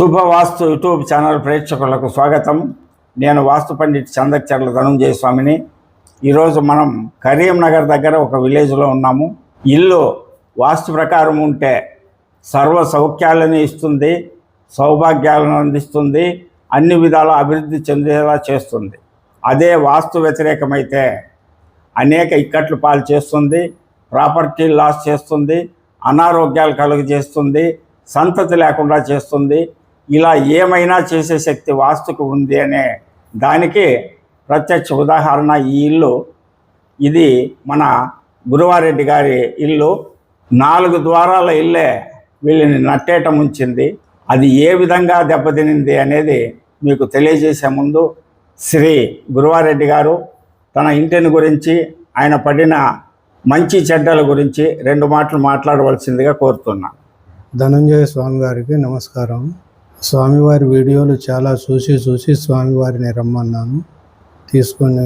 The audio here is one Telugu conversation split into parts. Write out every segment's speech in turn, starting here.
శుభవాస్తు యూట్యూబ్ ఛానల్ ప్రేక్షకులకు స్వాగతం. నేను వాస్తు పండిట్ చందచర్ల ధనుంజయ స్వామిని ఈరోజు మనం కరీంనగర్ దగ్గర ఒక విలేజ్లో ఉన్నాము. ఇల్లు వాస్తు ప్రకారం ఉంటే సర్వ సౌఖ్యాలను ఇస్తుంది సౌభాగ్యాలను అందిస్తుంది అన్ని విధాల అభివృద్ధి చెందేలా చేస్తుంది. అదే వాస్తు వ్యతిరేకమైతే అనేక ఇక్కట్లు పాలు చేస్తుంది ప్రాపర్టీ లాస్ చేస్తుంది అనారోగ్యాలు కలుగజేస్తుంది సంతతి లేకుండా చేస్తుంది ఇలా ఏమైనా చేసే శక్తి వాస్తుకు ఉంది అనే దానికి ప్రత్యక్ష ఉదాహరణ ఈ ఇల్లు. ఇది మన గురువారెడ్డి గారి ఇల్లు. నాలుగు ద్వారాల ఇల్లే వీళ్ళని నట్టేయటం ఉంచింది అది ఏ విధంగా దెబ్బతినింది అనేది మీకు తెలియజేసే ముందు శ్రీ గురువారెడ్డి గారు తన ఇంటిని గురించి ఆయన పడిన మంచి చెడ్డల గురించి రెండు మాటలు మాట్లాడవలసిందిగా కోరుతున్నా. ధనంజయ స్వామి గారికి నమస్కారం. స్వామివారి వీడియోలు చాలా చూసి చూసి స్వామివారిని రమ్మన్నాను. తీసుకొని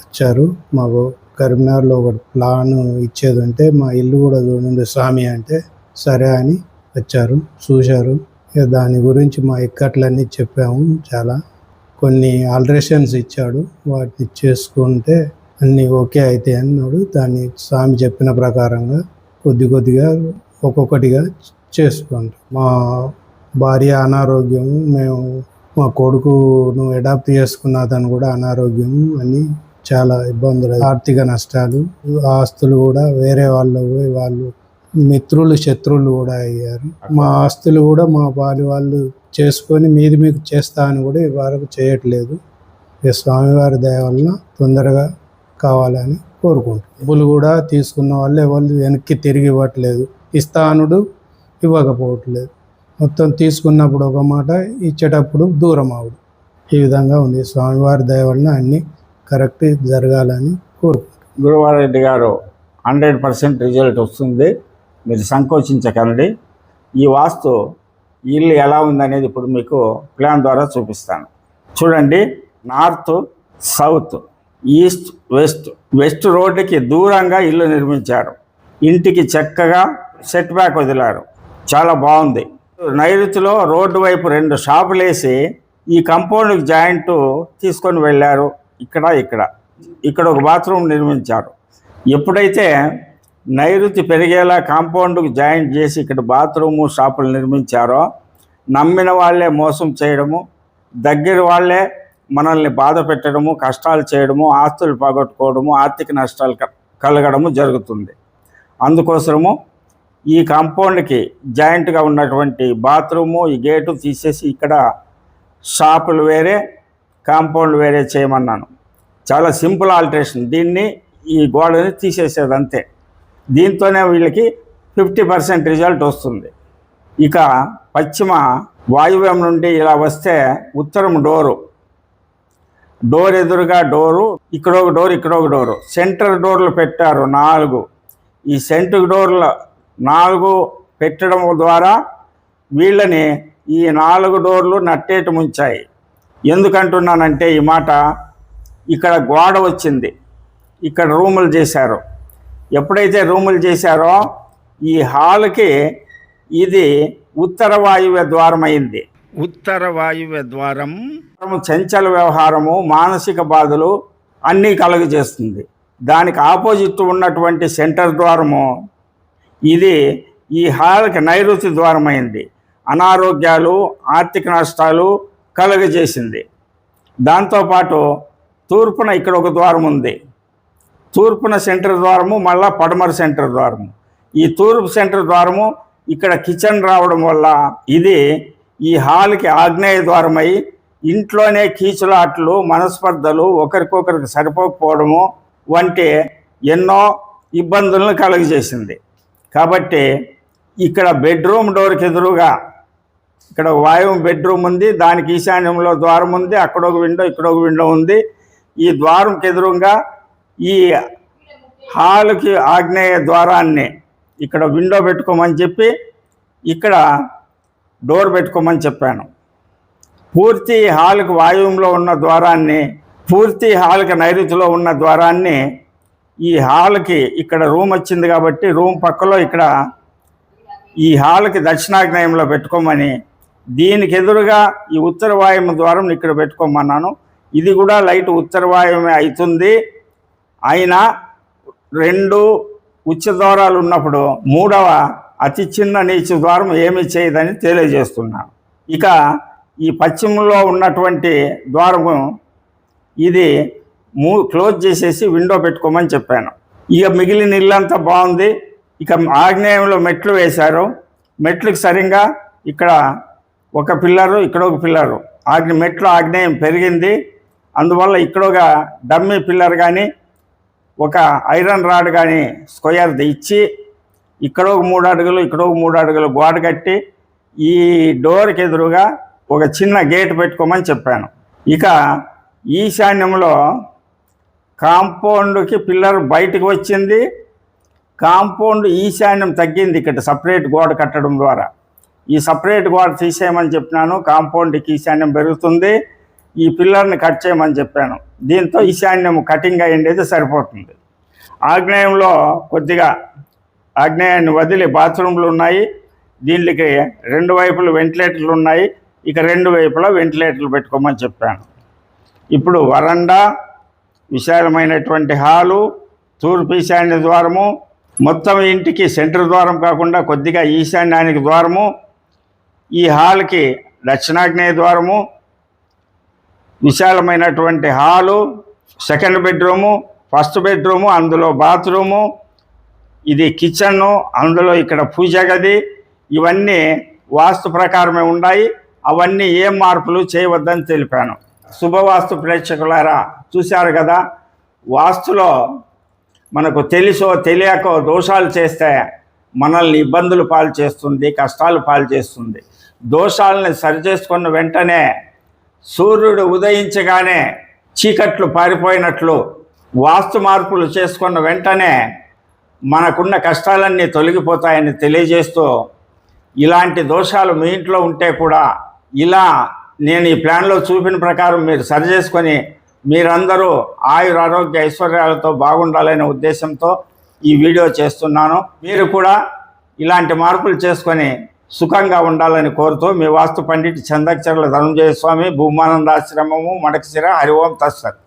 వచ్చారు. మాకు కరీంనగర్లో ఒక ప్లాన్ ఇచ్చేది ఉంటే మా ఇల్లు కూడా చూడండి స్వామి అంటే సరే అని వచ్చారు. చూశారు. దాని గురించి మా ఇక్కట్లన్నీ చెప్పాము చాలా. కొన్ని ఆల్టరేషన్స్ ఇచ్చాడు. వాటిని చేసుకుంటే అన్నీ ఓకే అయితే అన్నాడు. దాన్ని స్వామి చెప్పిన ప్రకారంగా కొద్ది కొద్దిగా ఒక్కొక్కటిగా చేసుకుంటాం. మా భార్య అనారోగ్యం మేము మా కొడుకును అడాప్ట్ చేసుకున్న అతను కూడా అనారోగ్యం అని చాలా ఇబ్బందులు ఆర్థిక నష్టాలు ఆస్తులు కూడా వేరే వాళ్ళు పోయి వాళ్ళు మిత్రులు శత్రువులు కూడా అయ్యారు. మా ఆస్తులు కూడా మా పాలి వాళ్ళు చేసుకొని మీది మీకు చేస్తా అని కూడా వరకు చేయట్లేదు. ఇక స్వామివారి దయ వలన తొందరగా కావాలని కోరుకుంటాం డబ్బులు కూడా తీసుకున్న వాళ్ళు ఎవరు వెనక్కి తిరిగి ఇవ్వట్లేదు. ఇస్తానుడు ఇవ్వకపోవట్లేదు. మొత్తం తీసుకున్నప్పుడు ఒక మాట ఇచ్చేటప్పుడు దూరం అవుడు ఈ విధంగా ఉంది. స్వామివారి దయ వలన అన్నీ కరెక్ట్ జరగాలని కోరుకుంటున్నాను గురువారెడ్డి గారు హండ్రెడ్ పర్సెంట్ రిజల్ట్ వస్తుంది. మీరు సంకోచించకండి. ఈ వాస్తు ఇల్లు ఎలా ఉందనేది ఇప్పుడు మీకు ప్లాన్ ద్వారా చూపిస్తాను. చూడండి north south east west. West రోడ్డుకి దూరంగా ఇల్లు నిర్మించారు. ఇంటికి చక్కగా సెట్ బ్యాక్ వదిలారు. చాలా బాగుంది. నైరుతిలో రోడ్డు వైపు రెండు షాపులు వేసి ఈ కాంపౌండ్కి జాయింట్ తీసుకొని వెళ్ళారు. ఇక్కడ ఇక్కడ. ఇక్కడ ఒక బాత్రూమ్ నిర్మించారు. ఎప్పుడైతే నైరుతి పెరిగేలా కాంపౌండ్కి జాయింట్ చేసి ఇక్కడ బాత్రూము షాపులు నిర్మించారో నమ్మిన వాళ్ళే మోసం చేయడము దగ్గర వాళ్ళే మనల్ని బాధ పెట్టడము కష్టాలు చేయడము ఆస్తులు పోగొట్టుకోవడము ఆర్థిక నష్టాలు క- కలగడము జరుగుతుంది. అందుకోసము ఈ కాంపౌండ్కి జాయింట్గా ఉన్నటువంటి బాత్రూము ఈ గేటు తీసేసి ఇక్కడ షాపులు వేరే కాంపౌండ్ వేరే చేయమన్నాను. చాలా సింపుల్ ఆల్టరేషన్ దీన్ని ఈ గోడని తీసేసేది అంతే. దీంతోనే వీళ్ళకి ఫిఫ్టీ పర్సెంట్ రిజల్ట్ వస్తుంది. ఇక పశ్చిమ వాయువ్యం నుండి ఇలా వస్తే ఉత్తరం డోరు. డోర్ ఎదురుగా డోరు ఇక్కడ ఒక డోర్ ఇక్కడ ఒక డోరు. సెంటర్ డోర్లు పెట్టారు నాలుగు. ఈ సెంటర్ డోర్ల నాలుగు పెట్టడం ద్వారా వీళ్ళని ఈ నాలుగు డోర్లు నట్టేట ముంచాయి. ఎందుకంటున్నానంటే ఈ మాట ఇక్కడ గోడ వచ్చింది. ఇక్కడ రూములు చేశారు. ఎప్పుడైతే రూములు చేశారో ఈ హాల్కి ఇది ఉత్తర వాయువ్య ద్వారం అయింది ఉత్తర వాయువ్య ద్వారం చంచల వ్యవహారము మానసిక బాధలు అన్నీ కలుగజేస్తుంది. దానికి ఆపోజిట్ ఉన్నటువంటి సెంటర్ ద్వారము ఇది ఈ హాల్కి నైరుతి ద్వారమైంది. అనారోగ్యాలు ఆర్థిక నష్టాలు కలుగజేసింది. దాంతోపాటు తూర్పున ఇక్కడ ఒక ద్వారం ఉంది. తూర్పున సెంటర్ ద్వారము మళ్ళా పడమర సెంటర్ ద్వారము. ఈ తూర్పు సెంటర్ ద్వారము ఇక్కడ కిచెన్ రావడం వల్ల ఇది ఈ హాల్కి ఆగ్నేయ ద్వారమై ఇంట్లోనే కీచులాట్లు మనస్పర్ధలు ఒకరికొకరికి సరిపోకపోవడము వంటి ఎన్నో ఇబ్బందులను కలుగజేసింది. కాబట్టి ఇక్కడ బెడ్రూమ్ డోర్కి ఎదురుగా ఇక్కడ వాయువు బెడ్రూమ్ ఉంది దానికి ఈశాన్యంలో ద్వారం ఉంది అక్కడ ఒక విండో ఇక్కడ ఒక విండో ఉంది. ఈ ద్వారంకి ఎదురుగా ఈ హాల్కి ఆగ్నేయ ద్వారాన్ని ఇక్కడ విండో పెట్టుకోమని చెప్పి ఇక్కడ డోర్ పెట్టుకోమని చెప్పాను. పూర్తి హాల్కి వాయువులో ఉన్న ద్వారాన్ని పూర్తి హాల్కి నైరుతిలో ఉన్న ద్వారాన్ని ఈ హాల్కి ఇక్కడ రూమ్ వచ్చింది కాబట్టి రూమ్ పక్కలో ఇక్కడ ఈ హాల్కి దక్షిణాగ్నేయంలో పెట్టుకోమని దీనికి ఎదురుగా ఈ ఉత్తర వాయువ్య ద్వారం ఇక్కడ పెట్టుకోమన్నాను. ఇది కూడా లైట్ ఉత్తర వాయువమే అవుతుంది. అయినా రెండు ఉచ్చ ద్వారాలు ఉన్నప్పుడు మూడవ అతి చిన్న నీచు ద్వారం ఏమి చేయదని తెలియజేస్తున్నాను ఇక ఈ పశ్చిమంలో ఉన్నటువంటి ద్వారము ఇది మూ క్లోజ్ చేసేసి విండో పెట్టుకోమని చెప్పాను. ఇక మిగిలిన ఇల్లంతా బాగుంది. ఇక ఆగ్నేయంలో మెట్లు వేశారు. మెట్లకు సరిగా ఇక్కడ ఒక పిల్లరు ఇక్కడ ఒక పిల్లరు. ఆగ్నే మెట్లు ఆగ్నేయం పెరిగింది. అందువల్ల ఇక్కడ ఒక డమ్మీ పిల్లర్ కానీ ఒక ఐరన్ రాడ్ కానీ స్క్వేర్ది ఇచ్చి ఇక్కడ ఒక మూడు అడుగులు ఇక్కడ ఒక మూడు అడుగులు గోడ కట్టి ఈ డోర్కి ఎదురుగా ఒక చిన్న గేట్ పెట్టుకోమని చెప్పాను. ఇక ఈశాన్యంలో కాంపౌండ్కి పిల్లర్ బయటకు వచ్చింది. కాంపౌండ్ ఈశాన్యం తగ్గింది ఇక్కడ సపరేట్ గోడ కట్టడం ద్వారా. ఈ సపరేట్ గోడ తీసేయమని చెప్పినాను. కాంపౌండ్కి ఈశాన్యం పెరుగుతుంది. ఈ పిల్లర్ని కట్ చేయమని చెప్పాను. దీంతో ఈశాన్యం కటింగ్ అయ్యేది సరిపోతుంది. ఆగ్నేయంలో కొద్దిగా ఆగ్నేయాన్ని వదిలి బాత్రూమ్లు ఉన్నాయి. దీనికి రెండు వైపులు వెంటిలేటర్లు ఉన్నాయి. ఇక రెండు వైపులా వెంటిలేటర్లు పెట్టుకోమని చెప్పాను. ఇప్పుడు వరండా విశాలమైనటువంటి హాలు తూర్పు ఈశాన్య ద్వారము మొత్తం ఇంటికి సెంటర్ ద్వారం కాకుండా కొద్దిగా ఈశాన్యానికి ద్వారము ఈ హాల్కి దక్షిణాగ్నేయ ద్వారము విశాలమైనటువంటి hall second bedroom first bedroom అందులో బాత్రూము ఇది కిచెన్ అందులో ఇక్కడ పూజ గది ఇవన్నీ వాస్తు ప్రకారమే ఉన్నాయి అవన్నీ ఏం మార్పులు చేయవద్దని తెలిపాను. శుభవాస్తు ప్రేక్షకులారా చూశారు కదా? వాస్తులో మనకు తెలుసో తెలియకో దోషాలు చేస్తే మనల్ని ఇబ్బందులు పాలు చేస్తుంది కష్టాలు పాలు చేస్తుంది. దోషాలని సరిచేసుకున్న వెంటనే సూర్యుడు ఉదయించగానే చీకట్లు పారిపోయినట్లు వాస్తు మార్పులు చేసుకున్న వెంటనే మనకున్న కష్టాలన్నీ తొలగిపోతాయని తెలియజేస్తూ ఇలాంటి దోషాలు మీ ఇంట్లో ఉంటే కూడా ఇలా నేను ఈ ప్లాన్లో చూపిన ప్రకారం మీరు సరి చేసుకొని మీరందరూ ఆయుర ఆరోగ్య ఐశ్వర్యాలతో బాగుండాలనే ఉద్దేశంతో ఈ వీడియో చేస్తున్నాను. మీరు కూడా ఇలాంటి మార్పులు చేసుకొని సుఖంగా ఉండాలని కోరుతూ మీ వాస్తు పండిట్ చందక్షరుల ధనుంజయ స్వామి భూమానందాశ్రమము మడకశిర హరి ఓం తస్సత్